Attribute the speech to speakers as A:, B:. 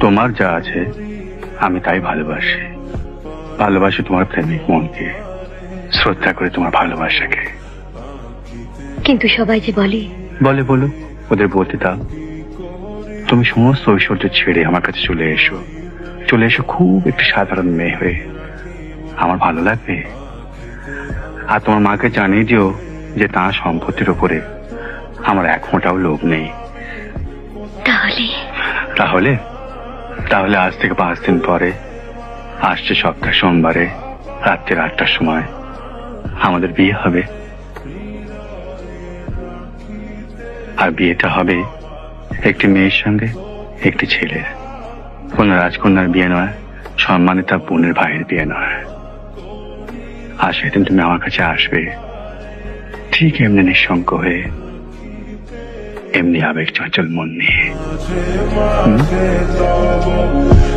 A: তোমার যা আছে আমি তাই ভালোবাসি। ভালোবাসি তোমার প্রেমিক মনকে শ্রদ্ধা করে তোমার ভালোবাসাকে।
B: কিন্তু সবাই যে বলে
A: বলে বলো ওদের বলতে দাও। তুমি সমস্ত ঐশ্বর্য ছেড়ে আমার কাছে চলে এসো। চলে এসো খুব একটি সাধারণ মেয়ে হয়ে। আমার ভালো লাগবে। আর তোমার মাকে জানিয়ে দিও যে তার সম্পত্তির ওপরে আমার এক ফোঁটাও লোভ নেই।
B: তাহলে?
A: তাহলে? তাহলে আজ থেকে পাঁচ দিন পরে আসছে সপ্তাহ সোমবারে, রাত্রির আটটার সময়। আমাদের বিয়ে হবে। আর বিয়েটা হবে একটি মেয়ের সঙ্গে একটি ছেলের। কোন রাজকন্যার বিয়ে নয়, সম্মানিতা বোনের ভাইয়ের বিয়ে নয়। আর সেদিন তুমি আমার কাছে আসবে, ঠিক এমনি নিঃসঙ্গ হয়ে, এমনি আবেগ চঞ্চল মন নিয়ে।
C: Unbelievable